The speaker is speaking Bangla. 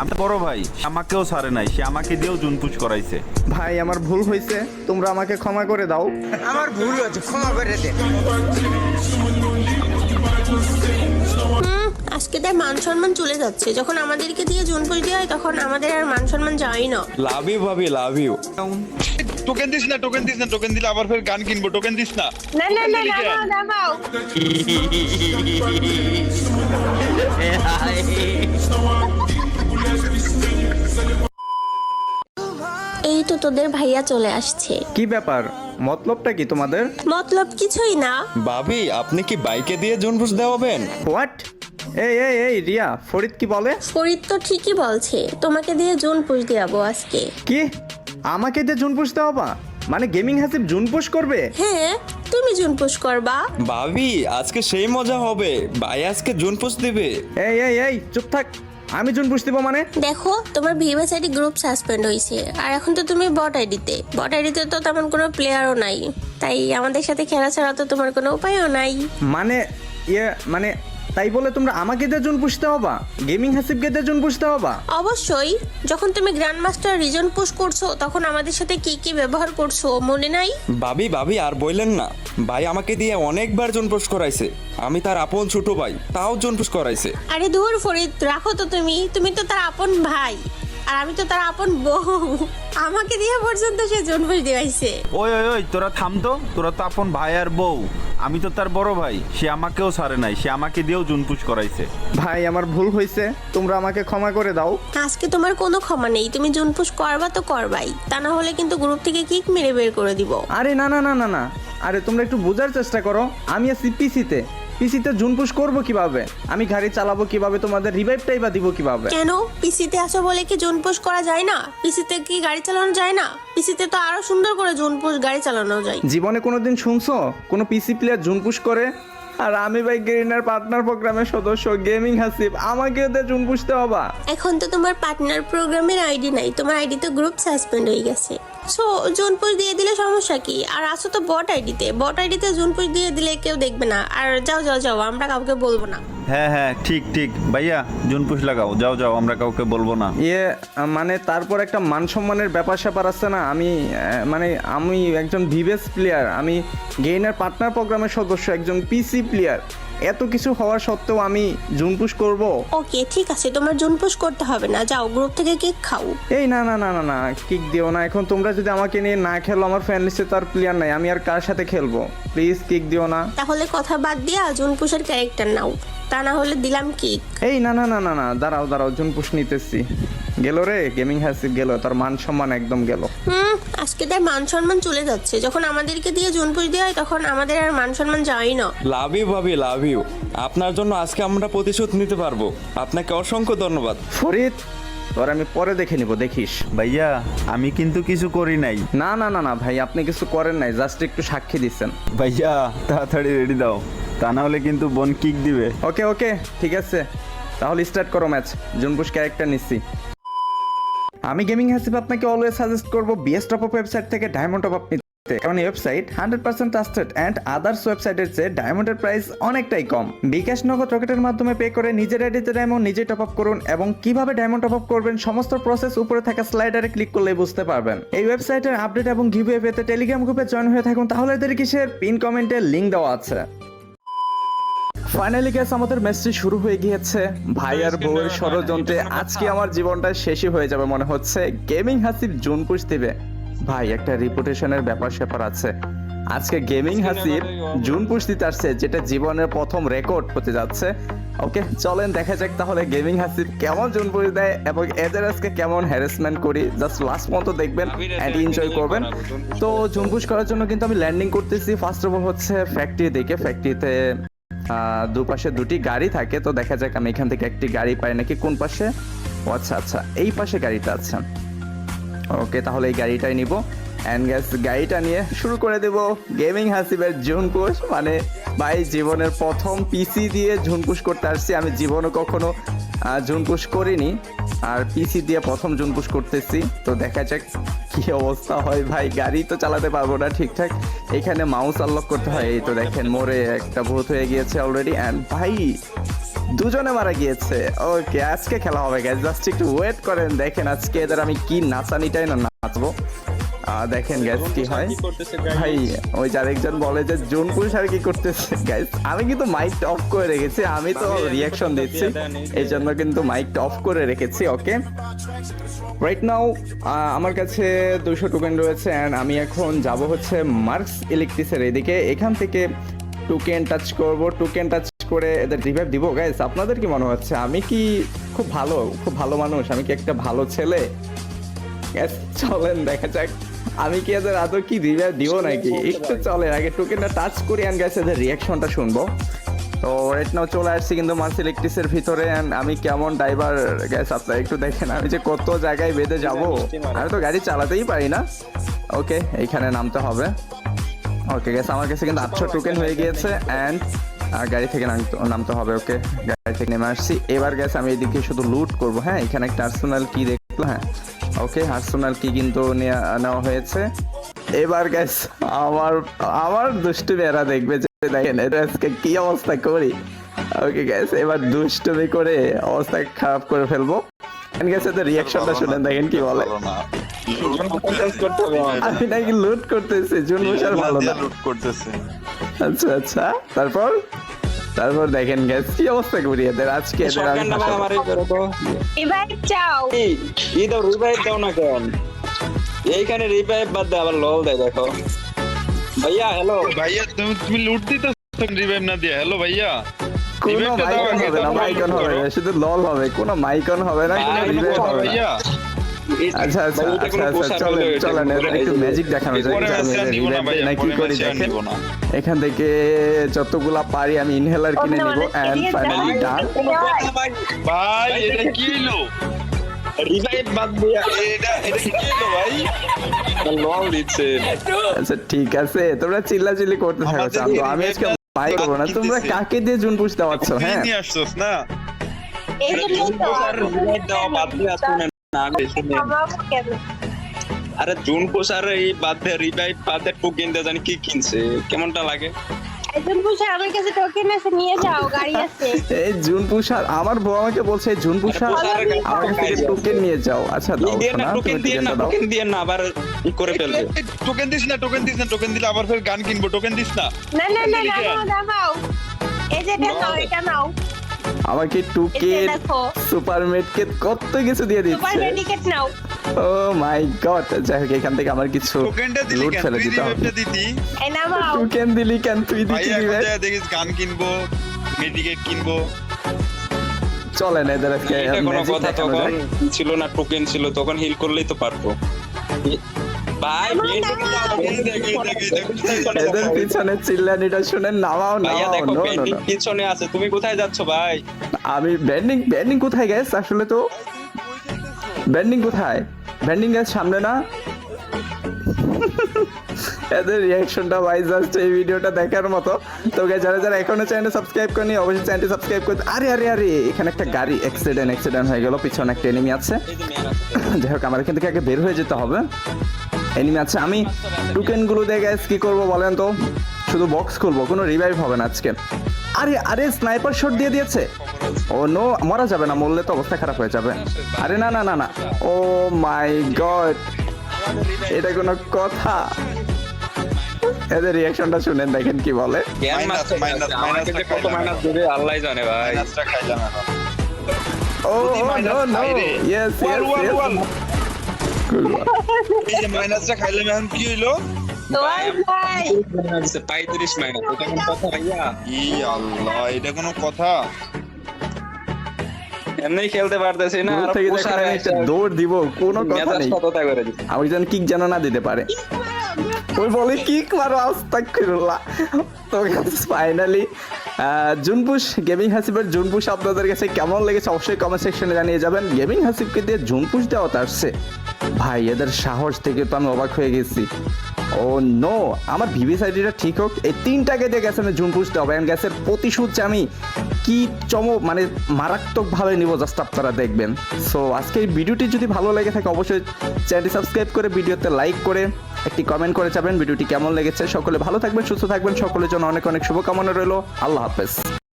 আমি বড় ভাই সে আমাকেও ছাড়ে নাই সে আমাকে দিয়েও জুনপুশ করাইছে। ভাই আমার ভুল হয়েছে তোমরা আমাকে ক্ষমা করে দাও। আমার ভুল হয়েছে ক্ষমা করে দে। আজকে তার মান সম্মান চলে যাচ্ছে। যখন আমাদেরকে দিয়ে জুনপুষ দেওয়া হয় তখন আমাদের আর মান সম্মান যায়ই না। লাভ ইউ ভাবি লাভ ইউ টোকেন দিস না টোকেন দিস না টোকেন দিলে আবার ফের গান কিনবো টোকেন দিস না। না না না নামাও নামাও এই তো তোদের ভাইয়া চলে আসছে। কি ব্যাপার? মতলবটা কি তোমাদের? মতলব কিছুই না। ভাবি আপনি কি বাইকে দিয়ে জুনপুশ দেওয়াবেন? হোয়াট? এই এই এই রিয়া ফরিদ কি বলে? ফরিদ তো ঠিকই বলছে তোমাকে দিয়ে জুনপুষ দেওয়াবো আজকে। কি? আমাকে দিয়ে জুনপুষ দেওয়া বা মানে গেমিং হাসিব জুনপুষ করবে? হ্যাঁ তুমি জুনপুষ করবা। ভাবি আজকে সেই মজা হবে। ভাই আজকে জুনপুশ দিবে। এই এই এই চুপ থাক। আমি জুন বুঝতে পারব মানে? দেখো তোমার ভিভাস আইডি গ্রুপ সাসপেন্ড হয়েছে আর এখন তো তুমি বট আইডিতে বট আইডিতে তো তেমন কোনো প্লেয়ারও নাই। তাই আমাদের সাথে খেলা ছাড়া তো তোমার কোনো উপায়ও নাই। মানে ইয়ে মানে তাই বলে তোমরা আমাকে দিয়ে জুন পুষতে হবা? গেমিং হাসিবকে দিয়ে জুন পুষতে হবা? অবশ্যই। যখন তুমি গ্র্যান্ড মাস্টার রিজন পুশ করছ তখন আমাদের সাথে কি কি ব্যবহার করছ মনে নাই? ভাবি ভাবি আর বললেন না। ভাই আমাকে দিয়ে অনেকবার জুনপুশ করাইছে। আমি তার আপন ছোট ভাই তাও জুনপুশ করাইছে। আরে ধুর ফরিদ রাখো তো তুমি। তুমি তো তার আপন ভাই। আর আমি তো তার আপন বউ। আমাকে দিয়ে পর্যন্ত সে জন্মুষ দিয়েছে। ওই ওই ওই তোরা থাম তো। তোরা তো আপন ভাই আর বউ। আমি তো তার বড় ভাই। সে আমাকেও ছাড়ে নাই। সে আমাকে দিয়েও জুনপুশ করাইছে। ভাই আমার ভুল হয়েছে তোমরা আমাকে ক্ষমা করে দাও। আজকে তোমার কোনো ক্ষমা নেই। তুমি জুনপুশ করবা তো করবাই। তা না হলে কিন্তু গ্রুপ থেকে কিক মেরে বের করে দিব। আরে না না না না না। আরে তোমরা একটু বোঝার চেষ্টা করো। আমি আছি পিসিতে। পিসিতে জুনপুশ করব কীভাবে? আমি গাড়ি চালাবো কীভাবে? তোমাদের রিভাইভটাই বা দিব কীভাবে? কেন? পিসিতে আসো বলে কি জুনপুশ করা যায় না? পিসিতে কি গাড়ি চালানো যায় না? পিসিতে তো আরও সুন্দর করে জুনপুশ গাড়ি চালানো যায়। জীবনে কোনোদিন শুনছো? কোনো পিসি প্লেয়ার জুনপুশ করে? আর আমি ভাই গেরিনার পার্টনার প্রোগ্রামের সদস্য গেমিং হাসিব আমাকে ওদের জুন পুষতে হবা। এখন তো তোমার পার্টনার প্রোগ্রামের আইডি নাই। তোমার আইডি তো গ্রুপ সাসপেন্ড হয়ে গেছে। সো জুনপুশ দিয়ে দিলে সমস্যা কি? আর আসো তো বট আইডিতে। বট আইডিতে জুনপুশ দিয়ে দিলে কেউ দেখবে না। আর যাও যাও যাও আমরা কাউকে বলব না। হ্যাঁ হ্যাঁ ঠিক ঠিক। ভাইয়া জুনপুশ লাগাও। যাও যাও আমরা কাউকে বলব না। ইয়ে মানে তারপর একটা মান সম্মানের ব্যাপার স্যাপার আছে না? আমি আহ, মানে আমি একজন ভিভেস প্লেয়ার আমি গেইনার পার্টনার প্রোগ্রামের সদস্য একজন পিসি প্লেয়ার এত কিছু হওয়ার সত্ত্বেও আমি জুনপুশ করব? ওকে ঠিক আছে তোমার জুনপুশ করতে হবে না। যাও গ্রুপ থেকে কেক খাও। এই না না না না না কিক দিও না। এখন তোমরা যদি আমাকে নিয়ে না খেলো আমার ফ্যান লিস্টে তো আর প্লেয়ার নাই। আমি আর কার সাথে খেলব? প্লিজ কিক দিও না। তাহলে কথা বাদ দিয়া জুনপুশের ক্যারেক্টার নাও। তা না হলে দিলাম কেক এই না না না না না দাঁড়াও দাঁড়াও জুনপুশ নিতেছি। গেল রে গেমিং হাসিব গেল তার মান সম্মান একদম গেল। হুম আজকে তার মান সম্মান চলে যাচ্ছে। যখন আমাদেরকে দিয়ে জুনপুশ দেওয়া হয় তখন আমাদের আর মান সম্মান যায়ই না। লাভ ইউ ভাবি লাভ ইউ আপনার জন্য আজকে আমরা প্রতিশোধ নিতে পারব। আপনাকে অসংখ্য ধন্যবাদ। ফরিদ তোর আমি পরে দেখে নিব দেখিস। ভাইয়া আমি কিন্তু কিছু করি নাই। না না না না ভাই আপনি কিছু করেন নাই জাস্ট একটু সাক্ষী দিচ্ছেন। ভাইয়া তাড়াতাড়ি রেডি দাও। তা না হলে কিন্তু বোন কিক দিবে। ওকে ওকে ঠিক আছে। তাহলে স্টার্ট করো ম্যাচ জুনপুশ ক্যারেক্টার নিচ্ছি। আমি গেমিং হাসিব আপনাকে অলওয়েজ সাজেস্ট করব বিএস টপ আপ ওয়েবসাইট থেকে ডায়মন্ড টপ আপ নিতে। কারণ এই website hundred percent trusted and others ওয়েবসাইটের চেয়ে ডায়মন্ডের প্রাইস অনেকটাই কম। বিকাশ নগদ রকেটের মাধ্যমে পে করে নিজের আইডিতে ডায়মন্ড নিজে টপ আপ করুন এবং কীভাবে ডায়মন্ড টপ আপ করবেন সমস্ত প্রসেস উপরে থাকা স্লাইডারে ক্লিক করলে বুঝতে পারবেন। এই ওয়েবসাইটের আপডেট এবং গিভওয়ে পেতে টেলিগ্রাম গ্রুপে জয়েন হয়ে থাকুন, তাহলে এদের কিসের? পিন কমেন্টে লিঙ্ক দেওয়া আছে। ফাইনালি গ্যাস আমাদের ম্যাচটি শুরু হয়ে গিয়েছে। ভাই আর বউয়ের ষড়যন্ত্রে আজকে আমার জীবনটা শেষই হয়ে যাবে মনে হচ্ছে। গেমিং হাসিব জুন পুষ দিবে। ভাই একটা রিপুটেশনের ব্যাপার স্যাপার আছে। আজকে গেমিং হাসিব জুন পুষ দিতে আসছে যেটা জীবনের প্রথম রেকর্ড হতে যাচ্ছে। ওকে চলেন দেখা যাক তাহলে গেমিং হাসিব কেমন জুন পুষ দেয় এবং এদের আজকে কেমন হ্যারাসমেন্ট করি। জাস্ট লাস্ট পর্যন্ত দেখবেন অ্যান্ড এনজয় করবেন। তো জুন পুশ করার জন্য কিন্তু আমি ল্যান্ডিং করতেছি। ফার্স্ট অফ অল হচ্ছে ফ্যাক্টরি দেখে ফ্যাক্টরিতে দুপাশে দুটি গাড়ি থাকে তো দেখা যাক আমি এখান থেকে একটি গাড়ি পাই নাকি কোন পাশে? ও আচ্ছা আচ্ছা এই পাশে গাড়িটা আছে। ওকে তাহলে এই গাড়িটাই নিব। অ্যান্ড গ্যাস গাড়িটা নিয়ে শুরু করে দেব গেমিং হাসিবের ঝুনপুশ মানে ভাই জীবনের প্রথম পিসি দিয়ে ঝুনপুশ করতে আসছি। আমি জীবনে কখনো আহ, করিনি। আর পিসি দিয়ে প্রথম ঝুনপুশ করতেছি। তো দেখা যাক কি অবস্থা হয়। ভাই গাড়ি তো চালাতে পারব না ঠিকঠাক। এখানে মাউস আনলক করতে হয়। এই তো দেখেন মোরে একটা ভূত হয়ে গিয়েছে অলরেডি অ্যান্ড ভাই, দুজনে মারা গিয়েছে। ওকে আজকে খেলা হবে গ্যাস জাস্ট একটু ওয়েট করেন, দেখেন আজকে এদের আমি কি নাচানিটাই না নাচবো। দেখেন গ্যাস কি হয়? ভাই ওই আরেকজন বলে যে জুন পুরুষ আর কি করতেছে? গাইস আমি কিন্তু মাইক অফ করে রেখেছি আমি তো রিয়াকশন দিচ্ছি। এই জন্য কিন্তু মাইকটা অফ করে রেখেছি ওকে রাইট নাও আমার কাছে দুশো টোকেন রয়েছে অ্যান্ড আমি এখন যাব হচ্ছে মার্কস ইলেকট্রিসের এদিকে। এখান থেকে টোকেন টাচ করব টোকেন টাচ করে এদের রিভাইভ দিব। গাইস আপনাদের কি মনে হচ্ছে? আমি কি খুব ভালো খুব ভালো মানুষ? আমি কি একটা ভালো ছেলে? চলেন দেখা যাক। আমি কি এদের আদৌ কি দিব নাকি? একটু চলে আগে টোকেনটা টাচ করি অ্যান্ড গাইস এদের রিয়াকশনটা শুনব। তো রাইট নাও চলে আসছি কিন্তু মার্স ইলেকট্রিক্সের ভিতরে and আমি কেমন ড্রাইভার গ্যাস আপনারা একটু দেখেন আমি যে কত জায়গায় বেঁধে যাব। আমি তো গাড়ি চালাতেই পারি না। ওকে এইখানে নামতে হবে। ওকে গ্যাস আমার কাছে কিন্তু আটশো টোকেন হয়ে গিয়েছে অ্যান্ড গাড়ি থেকে নামতে নামতে হবে ওকে গাড়ি থেকে নেমে আসছি। এবার গ্যাস আমি এদিকে শুধু লুট করব। হ্যাঁ এখানে একটা আর্সেনাল কি দেখল হ্যাঁ। ওকে আর্সেনাল কি কিন্তু নেওয়া হয়েছে। এবার গ্যাস আমার আমার দুষ্টুমি এরা দেখবে যে দেখেন এটা আজকে কি অবস্থা করি? ওকে গ্যাস এবার দুষ্টুমি করে অবস্থা খারাপ করে ফেলব। গ্যাস এদের রিয়াকশনটা শুনেন দেখেন কি বলে। আমি নাকি লুট করতেছি জুন বসার ভালো না। লুট করতেছে। আচ্ছা আচ্ছা তারপর? তারপর দেখেন গ্যাস কি অবস্থা করি এদের? আজকে এদের চাও। দাও রিভাইভ দাও না কেন? এইখানে রিভাইভ বাদ দে আবার লল দেয় দেখো। ভাইয়া হ্যালো ভাইয়া তুমি তুমি লুট দিতে রিভাইভ না দিয়ে? হ্যালো ভাইয়া। কোনো মাইকন হবে না মাইকন হবে শুধু লল হবে। কোনো মাইকন হবে না কোনো রিভাইভ হবে না। ভাইয়া আচ্ছা আচ্ছা আচ্ছা আচ্ছা চলেন চলেন এদের একটু ম্যাজিক দেখানো যায় কি পরে দেখেন? এখান থেকে যতগুলা পারি আমি ইনহেলার কিনে নিব এন্ড ফাইনালি। ডান ভাই এটা কি হলো রিভাইভ বাদ দিয়া এটা এটা কি হলো ভাই? আচ্ছা ঠিক আছে তোমরা চিল্লাচিল্লি করতে থাকো আমি আজকে মাই করব না। তোমরা কাকে দিয়ে জুন পুষ দেওয়াচ্ছ তুই হ্যাঁ? নিয়ে আসছস না? আরে জুন পোষার এই বাদ রিভাইভ বাদ টোকেন দিয়ে জানি কি কিনছে কেমনটা লাগে? আমার কাছে টোকেন আছে নিয়ে যাও গাড়ি আছে। এই জুন পুষার আমার বউ আমাকে বলছে জুন পুষার আমার কাছ টোকেন নিয়ে যাও। আচ্ছা দাও না টোকেন দিয়ে না টোকেন দিয়ে না আবার ই করে ফেলবে। টোকেন দিস না টোকেন দিস না টোকেন দিলে আবার ফের গান কিনবো টোকেন দিস না। না না না লিখে নামাও এই যে এটা নাও এটা নাও। আমাকে এই যে টুকেন দেখো। সুপার মেডকেট কত কিছু দিয়ে সুপার দিচ্ছে। মেডিকেট নাও। ও মাই গড যাই হোক এখান থেকে আমার কিছু টোকেনটা দিলি লুট ফেলে দিতে হবে। টোকেন দিলি কেন? তুই ভাই দিচ্ছি দেখিস গান কিনবো মেডিকেট কিনবো। চলে না এদের আজকে কোনো কথা তখন ছিল না টোকেন ছিল তখন হিল করলেই তো পারতো ভাই এদের পিছনে চিল্লানিটা শুনে নামাও ভাইয়া নামাও নো নো পিছনে আছে। তুমি কোথায় যাচ্ছ ভাই? আমি ব্যান্ডিং ব্যান্ডিং কোথায় গ্যাস আসলে তো ব্যান্ডিং কোথায়? ব্যান্ডিং গ্যাস সামনে না? এদের রিয়াকশনটা ভাই জাস্ট এই ভিডিওটা দেখার মতো। তো যারা যারা এখনও চ্যানেল সাবস্ক্রাইব করেনি অবশ্যই চ্যানেলটি সাবস্ক্রাইব করতে আরে আরে আরে এখানে একটা গাড়ি অ্যাক্সিডেন্ট অ্যাক্সিডেন্ট হয়ে গেল পিছনে একটা এনিমি আছে। যাই হোক আমার এখান থেকে আগে বের হয়ে যেতে হবে। এনিমি আছে আমি টোকেনগুলো দিয়ে গ্যাস কি করব বলেন তো শুধু বক্স খুলবো কোনো রিভাইভ হবে না আজকে আরে আরে স্নাইপার শট দিয়ে দিয়েছে ও নো মরা যাবে না মরলে তো অবস্থা খারাপ হয়ে যাবে আরে না না না না ও মাই গড এটা কোনো কথা এদের রিয়াকশনটা শুনেন দেখেন কি বলে আল্লাহ জানে ভাই মাইনাসটা খাইলাম এখন ও নো নো ইয়েস ইয়েস এই যে মাইনাসটা খাইলাম এখন কি হইল? তোমার ভাই। পঁয়ত্রিশ মাইনাস এটা কোন কথা ভাইয়া? ই আল্লাহ এটা কোনো কথা? এমনি খেলতে পারতেছি না দূর আর থেকে পোষার দেখেন আমি একটা দৌড় দিব কোনো কথা নেই। সততা করে দিচ্ছে আমি যেন কিক যেন না দিতে পারে। ওই বলে কিক মারো আস্তাগফিরুল্লাহ। তো ফাইনালি জুনপুশ গেমিং হাসিবের জুনপুশ আপনাদের কাছে কেমন লেগেছে? অবশ্যই কমেন্ট সেকশনে জানিয়ে যাবেন। গেমিং হাসিবকে দিয়ে জুনপুশ দেওয়া আসছে ভাই, এদের সাহস থেকে তো আমি অবাক হয়ে গেছি। ও নো, আমার ভিভি সাইডিটা ঠিক হোক, এই তিনটাকে দিয়ে গেছে আমি জুনপুশ দেওয়া এবং গ্যাসের প্রতিশোধ যে আমি কি চম মানে মারাত্মকভাবে নিব জাস্ট আপনারা দেখবেন। সো আজকে এই ভিডিওটি যদি ভালো লেগে থাকে, অবশ্যই চ্যানেলটি সাবস্ক্রাইব করে ভিডিওতে লাইক করে একটি কমেন্ট করে যাবেন। ভিডিওটি কেমন লেগেছে, সকলে ভালো থাকবেন, সুস্থ থাকবেন, সকলের জন্য অনেক অনেক শুভকামনা রইল। আল্লাহ হাফেজ।